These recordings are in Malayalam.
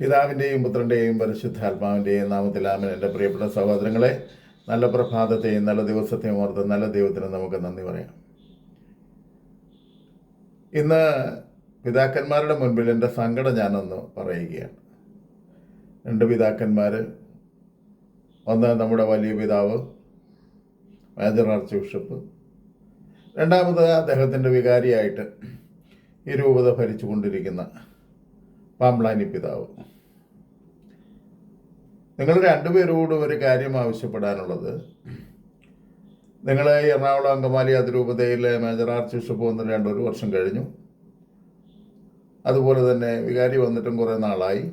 പിതാവിന്റെയും പുത്രന്റെയും പരിശുദ്ധാത്മാവിന്റെയും നാമത്തിൽ ആമൻ. എന്റെ പ്രിയപ്പെട്ട സഹോദരങ്ങളെ നല്ല പ്രഭാതത്തെയും നല്ല ദിവസത്തെയും ഓർത്ത് നല്ല ദൈവത്തിന് നമുക്ക് നന്ദി പറയാം. ഇന്ന് പിതാക്കന്മാരുടെ മുൻപിൽ എന്റെ സങ്കടം ഞാനൊന്ന് പറയുകയാണ്. രണ്ട് പിതാക്കന്മാർ ഒന്ന് നമ്മുടെ വലിയ പിതാവ് മേജർ ആർച്ച് ബിഷപ്പ് രണ്ടാമത് അദ്ദേഹത്തിന്റെ വികാരിയായിട്ട് ഈ രൂപത ഭരിച്ചുകൊണ്ടിരിക്കുന്ന പാമ്പ്ലാനി പിതാവ്. നിങ്ങൾ രണ്ടുപേരോടും ഒരു കാര്യം ആവശ്യപ്പെടാനുള്ളത്. നിങ്ങൾ എറണാകുളം അങ്കമാലി അതിരൂപതയിലെ മേജർ ആർച്ച് ബിഷപ്പ് വന്നിട്ട് രണ്ടൊരു വർഷം കഴിഞ്ഞു. അതുപോലെ തന്നെ വികാരി വന്നിട്ടും കുറേ നാളായി.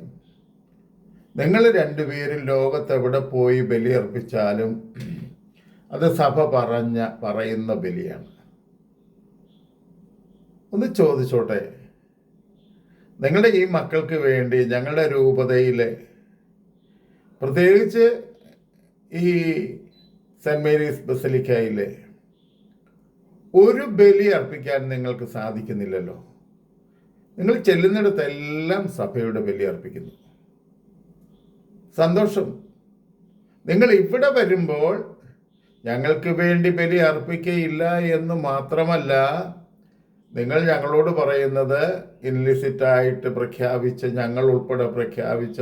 നിങ്ങൾ രണ്ടുപേരും ലോകത്തെവിടെ പോയി ബലിയർപ്പിച്ചാലും അത് സഭ പറഞ്ഞ പറയുന്ന ബലിയാണ്. ഒന്ന് ചോദിച്ചോട്ടെ. നിങ്ങളുടെ ഈ മക്കൾക്ക് വേണ്ടി ഞങ്ങളുടെ രൂപതയിലെ പ്രത്യേകിച്ച് ഈ സെന്റ് മേരീസ് ബസലിക്കയിലെ ഒരു ബലി അർപ്പിക്കാൻ നിങ്ങൾക്ക് സാധിക്കുന്നില്ലല്ലോ. നിങ്ങൾ ചെല്ലുന്നിടത്തെല്ലാം സഭയുടെ ബലി അർപ്പിക്കുന്നു. സന്തോഷം. നിങ്ങൾ ഇവിടെ വരുമ്പോൾ ഞങ്ങൾക്ക് വേണ്ടി ബലി അർപ്പിക്കയില്ല എന്ന് മാത്രമല്ല നിങ്ങൾ ഞങ്ങളോട് പറയുന്നത് ഇൻലിസിറ്റായിട്ട് പ്രഖ്യാപിച്ച ഞങ്ങൾ ഉൾപ്പെടെ പ്രഖ്യാപിച്ച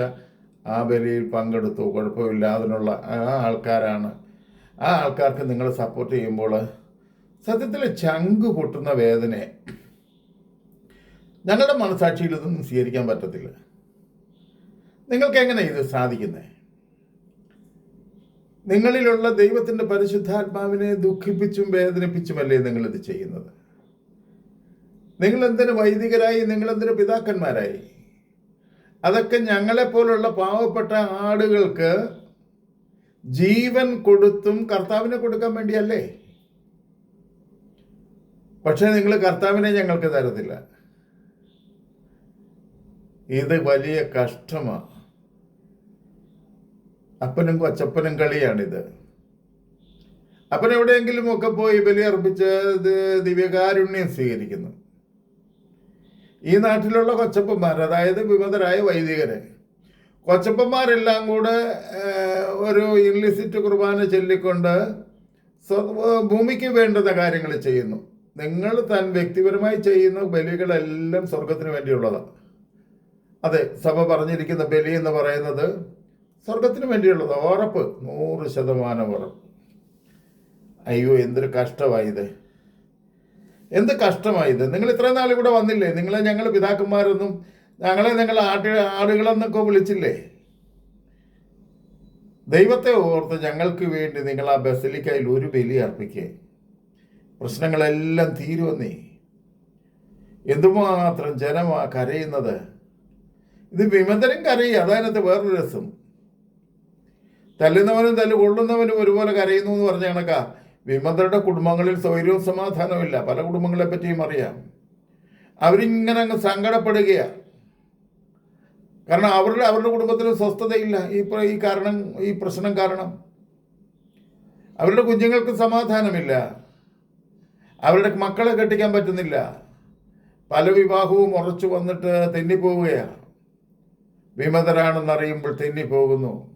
ആ ബലിയിൽ പങ്കെടുത്തു. കുഴപ്പമില്ല അതിനുള്ള ആ ആൾക്കാരാണ്. ആ ആൾക്കാർക്ക് നിങ്ങൾ സപ്പോർട്ട് ചെയ്യുമ്പോൾ സത്യത്തിൽ ചങ്ക് പൊട്ടുന്ന വേദനയെ ഞങ്ങളുടെ മനസാക്ഷിയിൽ ഇതൊന്നും സ്വീകരിക്കാൻ പറ്റത്തില്ല. നിങ്ങൾക്ക് എങ്ങനെ ഇത് സാധിക്കുന്നത് നിങ്ങളിലുള്ള ദൈവത്തിന്റെ പരിശുദ്ധാത്മാവിനെ ദുഃഖിപ്പിച്ചും വേദനിപ്പിച്ചുമല്ലേ നിങ്ങളിത് ചെയ്യുന്നത്? നിങ്ങൾ എന്തിനു വൈദികരായി? നിങ്ങൾ എന്തിനു പിതാക്കന്മാരായി? അതൊക്കെ ഞങ്ങളെപ്പോലുള്ള പാവപ്പെട്ട ആടുകൾക്ക് ജീവൻ കൊടുത്തും കർത്താവിനെ കൊടുക്കാൻ വേണ്ടിയല്ലേ? പക്ഷേ നിങ്ങൾ കർത്താവിനെ ഞങ്ങൾക്ക് തരത്തില്ല. ഇത് വലിയ കഷ്ടമാണ് അപ്പനും കൊച്ചപ്പനും കളിയാണിത്. അപ്പൻ എവിടെയെങ്കിലും ഒക്കെ പോയി ബലിയർപ്പിച്ച് ദിവ്യകാരുണ്യം സ്വീകരിക്കുന്നു. ഈ നാട്ടിലുള്ള കൊച്ചപ്പന്മാർ അതായത് വിമതരായ വൈദികരെ. കൊച്ചപ്പന്മാരെല്ലാം കൂടെ ഒരു ഇൻലിസിറ്റ് കുർബാന ചൊല്ലിക്കൊണ്ട് ഭൂമിക്ക് വേണ്ടുന്ന കാര്യങ്ങൾ ചെയ്യുന്നു. നിങ്ങൾ താൻ വ്യക്തിപരമായി ചെയ്യുന്ന ബലികളെല്ലാം സ്വർഗത്തിന് വേണ്ടിയുള്ളതാണ് അതെ സഭ പറഞ്ഞിരിക്കുന്ന ബലി എന്ന് പറയുന്നത് സ്വർഗത്തിന് വേണ്ടിയുള്ളത്. ഉറപ്പ് നൂറ് ശതമാനം ഉറപ്പ്. അയ്യോ എന്തൊരു കഷ്ടമായത് എന്ത് കഷ്ടമായത്? നിങ്ങൾ ഇത്രയും നാൾ ഇവിടെ വന്നില്ലേ? നിങ്ങളെ ഞങ്ങൾ പിതാക്കന്മാരൊന്നും ഞങ്ങളെ നിങ്ങൾ ആട്ട് ആടുകളെന്നൊക്കെ വിളിച്ചില്ലേ? ദൈവത്തെ ഓർത്ത് ഞങ്ങൾക്ക് വേണ്ടി നിങ്ങൾ ആ ബസലിക്കായി ഒരു ബലി അർപ്പിക്കേ. പ്രശ്നങ്ങളെല്ലാം തീരുവന്നേ. എന്തുമാത്രം ജനമാ കരയുന്നത്? ഇത് വിമതരും കരയും അതായത് വേറൊരു രസം. തല്ലുന്നവനും തല്ല് കൊള്ളുന്നവനും ഒരുപോലെ കരയുന്നു എന്ന് പറഞ്ഞ കണക്കാ. വിമതരുടെ കുടുംബങ്ങളിൽ സ്വൈര്യവും സമാധാനവും ഇല്ല. പല കുടുംബങ്ങളെ പറ്റിയും അറിയാം. അവരിങ്ങനെ അങ്ങ് സങ്കടപ്പെടുകയാണ് കാരണം അവരുടെ അവരുടെ കുടുംബത്തിന് സ്വസ്ഥതയില്ല. ഈ ഈ കാരണം ഈ പ്രശ്നം കാരണം. അവരുടെ കുഞ്ഞുങ്ങൾക്ക് സമാധാനമില്ല. അവരുടെ മക്കളെ കെട്ടിക്കാൻ പറ്റുന്നില്ല. പല വിവാഹവും ഉറച്ചു വന്നിട്ട് തെന്നിപ്പോവുകയാണ് വിമതരാണെന്നറിയുമ്പോൾ തെന്നിപ്പോകുന്നു.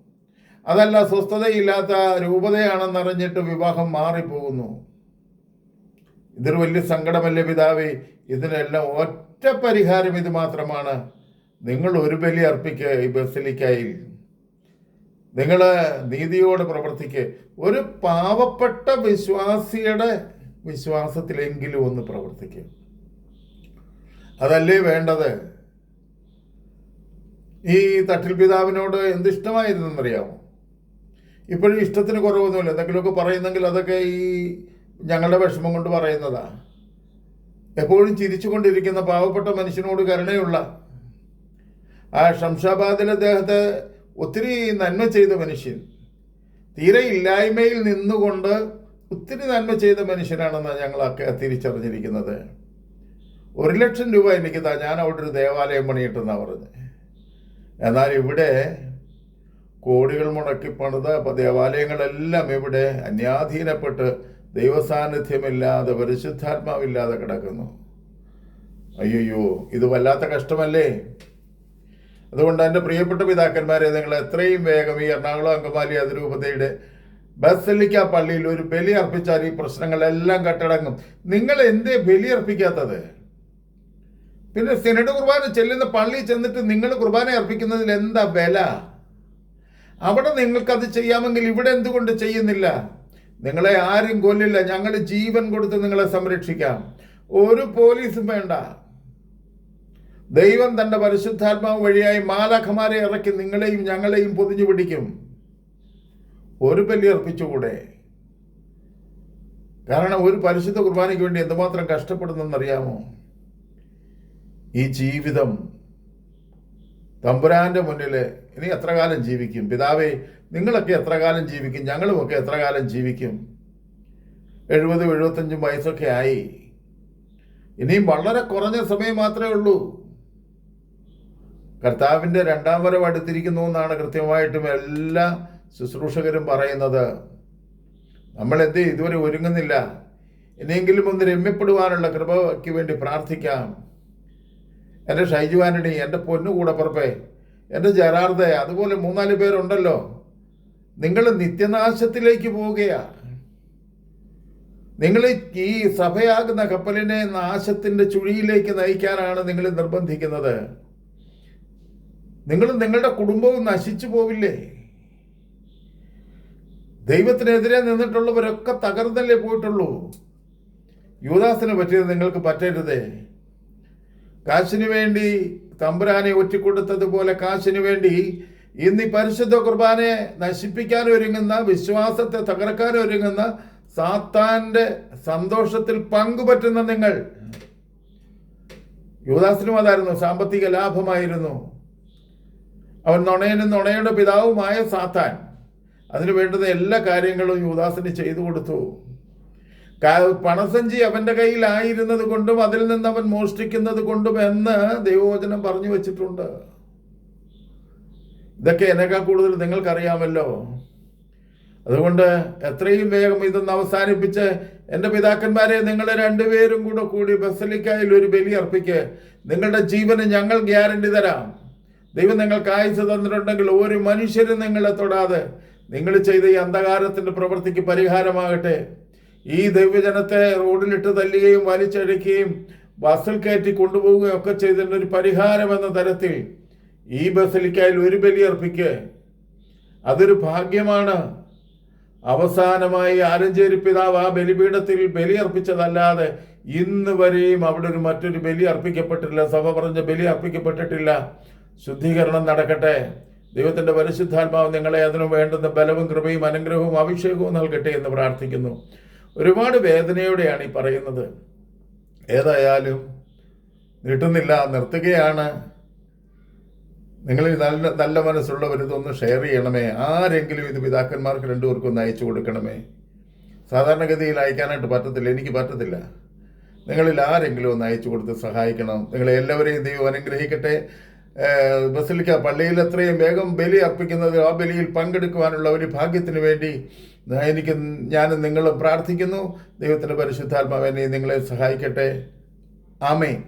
അതല്ല സ്വസ്ഥതയില്ലാത്ത രൂപതയാണെന്നറിഞ്ഞിട്ട് വിവാഹം മാറിപ്പോകുന്നു. ഇതൊരു വലിയ സങ്കടമല്ലേ പിതാവേ? ഇതിനെല്ലാം ഒറ്റ പരിഹാരം ഇത് മാത്രമാണ്. നിങ്ങൾ ഒരു ബലി അർപ്പിക്കുക ഈ ബസിലിക്കായി നിങ്ങൾ നീതിയോടെ പ്രവർത്തിക്കുക ഒരു പാവപ്പെട്ട വിശ്വാസിയുടെ വിശ്വാസത്തിലെങ്കിലും ഒന്ന് പ്രവർത്തിക്കുക അതല്ലേ വേണ്ടത്? ഈ തട്ടിൽ പിതാവിനോട് എന്ത് ഇഷ്ടമായിരുന്നെന്നറിയാമോ? ഇപ്പോഴും ഇഷ്ടത്തിന് കുറവൊന്നുമില്ല. എന്തെങ്കിലുമൊക്കെ പറയുന്നെങ്കിൽ അതൊക്കെ ഈ ഞങ്ങളുടെ വിഷമം കൊണ്ട് പറയുന്നതാ. എപ്പോഴും ചിരിച്ചുകൊണ്ടിരിക്കുന്ന പാവപ്പെട്ട മനുഷ്യനോട് കരുണയുള്ള ആ ഷംഷാബാദിൽ അദ്ദേഹത്തെ ഒത്തിരി നന്മ ചെയ്ത മനുഷ്യൻ. തീരെ ഇല്ലായ്മയിൽ നിന്നുകൊണ്ട് ഒത്തിരി നന്മ ചെയ്ത മനുഷ്യനാണെന്നാണ് ഞങ്ങളൊക്കെ തിരിച്ചറിഞ്ഞിരിക്കുന്നത്. ഒരു ലക്ഷം രൂപ എനിക്ക് താ ഞാൻ അവിടെ ഒരു ദേവാലയം പണിയിട്ടെന്നാണ് പറഞ്ഞത് എന്നാൽ ഇവിടെ കോടികൾ മുടക്കി പണിത ദേവാലയങ്ങളെല്ലാം ഇവിടെ അന്യാധീനപ്പെട്ട് ദൈവസാന്നിധ്യമില്ലാതെ പരിശുദ്ധാത്മാവില്ലാതെ കിടക്കുന്നു. അയ്യോ ഇത് വല്ലാത്ത കഷ്ടമല്ലേ? അതുകൊണ്ട് എന്റെ പ്രിയപ്പെട്ട പിതാക്കന്മാരെ നിങ്ങൾ എത്രയും വേഗം ഈ എറണാകുളം അങ്കമാലി അതിരൂപതയുടെ ബസലിക്ക പള്ളിയിൽ ഒരു ബലി അർപ്പിച്ചാൽ ഈ പ്രശ്നങ്ങളെല്ലാം കെട്ടടങ്ങും. നിങ്ങൾ എന്തേ ബലി അർപ്പിക്കാത്തത്? പിന്നെ സിനഡ് കുർബാന ചെല്ലുന്ന പള്ളി ചെന്നിട്ട് നിങ്ങൾ കുർബാന അർപ്പിക്കുന്നതിൽ എന്താ വില? അവിടെ നിങ്ങൾക്കത് ചെയ്യാമെങ്കിൽ ഇവിടെ എന്തുകൊണ്ട് ചെയ്യുന്നില്ല? നിങ്ങളെ ആരും കൊല്ലില്ല. ഞങ്ങൾ ജീവൻ കൊടുത്ത് നിങ്ങളെ സംരക്ഷിക്കാം. ഒരു പോലീസും വേണ്ട. ദൈവം തന്റെ പരിശുദ്ധാത്മാവ് വഴിയായി മാലാഖമാരെ ഇറക്കി നിങ്ങളെയും ഞങ്ങളെയും പൊതിഞ്ഞു പിടിക്കും. ഒരു ബലി അർപ്പിച്ചുകൂടെ? കാരണം ഒരു പരിശുദ്ധ കുർബാനയ്ക്ക് വേണ്ടി എന്തുമാത്രം കഷ്ടപ്പെടുന്നെന്നറിയാമോ? ഈ ജീവിതം തമ്പുരാന്റെ മുന്നിൽ ഇനി എത്ര കാലം ജീവിക്കും? പിതാവേ നിങ്ങളൊക്കെ എത്ര കാലം ജീവിക്കും? ഞങ്ങളുമൊക്കെ എത്ര കാലം ജീവിക്കും? എഴുപതും എഴുപത്തഞ്ചും വയസ്സൊക്കെ ആയി. ഇനിയും വളരെ കുറഞ്ഞ സമയം മാത്രമേ ഉള്ളൂ. കർത്താവിന്റെ രണ്ടാം വരവ് അടുത്തിരിക്കുന്നു എന്നാണ് കൃത്യമായിട്ടും എല്ലാ ശുശ്രൂഷകരും പറയുന്നത്. നമ്മൾ എന്തേ ഇതുവരെ ഒരുങ്ങുന്നില്ല. ഇനിയെങ്കിലും ഒന്ന് രമ്യപ്പെടുവാനുള്ള കൃപയ്ക്ക് വേണ്ടി പ്രാർത്ഥിക്കാം. എന്റെ ഷൈജു ആന്റണി എന്റെ പൊന്നു കൂടപ്പുറപ്പേ എന്റെ ജെറാർദ അതുപോലെ മൂന്നാൽ പേരുണ്ടല്ലോ. നിങ്ങൾ നിത്യനാശത്തിലേക്ക് പോവുകയാ. നിങ്ങൾ ഈ സഭയാകുന്ന കപ്പലിനെ നാശത്തിന്റെ ചുഴിയിലേക്ക് നയിക്കാനാണ് നിങ്ങൾ നിർബന്ധിക്കുന്നത്. നിങ്ങൾ നിങ്ങളുടെ കുടുംബവും നശിച്ചു പോവില്ലേ? ദൈവത്തിനെതിരെ നിന്നിട്ടുള്ളവരൊക്കെ തകർന്നല്ലേ പോയിട്ടുള്ളൂ. യുവദാസിനെ പറ്റിയത് നിങ്ങൾക്ക് പറ്റരുതേ. കാശിന് വേണ്ടി തമ്പുരാനെ ഒറ്റിക്കൊടുത്തതുപോലെ കാശിന് വേണ്ടി ഇന്ന് ഈ പരിശുദ്ധ കുർബാനയെ നശിപ്പിക്കാൻ ഒരുങ്ങുന്ന വിശ്വാസത്തെ തകർക്കാൻ ഒരുങ്ങുന്ന സാത്താന്റെ സന്തോഷത്തിൽ പങ്കുപറ്റുന്ന നിങ്ങൾ. യുവദാസിനും അതായിരുന്നു സാമ്പത്തിക ലാഭമായിരുന്നു. അവൻ നുണയനും നുണയുടെ പിതാവുമായ സാത്താൻ. അതിനു വേണ്ടുന്ന എല്ലാ കാര്യങ്ങളും യുവദാസിന് ചെയ്തു കൊടുത്തു. പണസഞ്ചി അവന്റെ കയ്യിലായിരുന്നത് കൊണ്ടും അതിൽ നിന്ന് അവൻ മോഷ്ടിക്കുന്നത് കൊണ്ടും എന്ന് ദൈവവചനം പറഞ്ഞു വെച്ചിട്ടുണ്ട്. ഇതൊക്കെ എന്നെക്കാൾ കൂടുതൽ നിങ്ങൾക്കറിയാമല്ലോ. അതുകൊണ്ട് എത്രയും വേഗം ഇതൊന്ന് അവസാനിപ്പിച്ച് എന്റെ പിതാക്കന്മാരെ നിങ്ങളെ രണ്ടുപേരും കൂടെ കൂടി ബസലിക്കായിൽ ഒരു ബലി അർപ്പിക്ക്. നിങ്ങളുടെ ജീവന് ഞങ്ങൾ ഗ്യാരണ്ടി തരാം. ദൈവം നിങ്ങൾക്ക് ആയുസ് തന്നിട്ടുണ്ടെങ്കിൽ ഒരു മനുഷ്യരും നിങ്ങളെ തൊടാതെ നിങ്ങൾ ചെയ്ത ഈ അന്ധകാരത്തിന്റെ പ്രവൃത്തിക്ക് പരിഹാരമാകട്ടെ. ഈ ദൈവജനത്തെ റോഡിലിട്ട് തല്ലുകയും വലിച്ചഴക്കുകയും ബസ്സിൽ കയറ്റി കൊണ്ടുപോവുകയും ഒക്കെ ചെയ്തതിന്റെ ഒരു പരിഹാരം എന്ന തരത്തിൽ ഈ ബസലിക്കായിൽ ഒരു ബലി അർപ്പിക്ക് അതൊരു ഭാഗ്യമാണ്. അവസാനമായി ആലഞ്ചേരി പിതാവ് ആ ബലിപീഠത്തിൽ ബലി അർപ്പിച്ചതല്ലാതെ ഇന്ന് വരെയും അവിടെ ഒരു മറ്റൊരു ബലി അർപ്പിക്കപ്പെട്ടിട്ടില്ല സഭ പറഞ്ഞ ബലി അർപ്പിക്കപ്പെട്ടിട്ടില്ല ശുദ്ധീകരണം നടക്കട്ടെ. ദൈവത്തിന്റെ പരിശുദ്ധാത്മാവ് നിങ്ങളെ അതിനു വേണ്ടുന്ന ബലവും കൃപയും അനുഗ്രഹവും അഭിഷേകവും നൽകട്ടെ എന്ന് പ്രാർത്ഥിക്കുന്നു. ഒരുപാട് വേദനയോടെയാണ് ഈ പറയുന്നത്. ഏതായാലും നീട്ടുന്നില്ല നിർത്തുകയാണ്. നിങ്ങളിൽ നല്ല നല്ല മനസ്സുള്ളവർ ഇതൊന്ന് ഷെയർ ചെയ്യണമേ. ആരെങ്കിലും ഇത് പിതാക്കന്മാർക്ക് രണ്ടുപേർക്കും ഒന്ന് അയച്ചു കൊടുക്കണമേ. സാധാരണഗതിയിൽ അയക്കാനായിട്ട് പറ്റത്തില്ല എനിക്ക് പറ്റത്തില്ല. നിങ്ങളിൽ ആരെങ്കിലും ഒന്ന് അയച്ചു കൊടുത്ത് സഹായിക്കണം. നിങ്ങളെ എല്ലാവരെയും ദൈവം അനുഗ്രഹിക്കട്ടെ. ബസിലിക്ക പള്ളിയിൽ എത്രയും വേഗം ബലി അർപ്പിക്കുന്നത് ആ ബലിയിൽ പങ്കെടുക്കുവാനുള്ള ഒരു ഭാഗ്യത്തിന് വേണ്ടി എനിക്ക് ഞാൻ നിങ്ങൾ പ്രാർത്ഥിക്കുന്നു. ദൈവത്തിന്റെ പരിശുദ്ധാത്മാവിനെ നിങ്ങളെ സഹായിക്കട്ടെ. ആമേ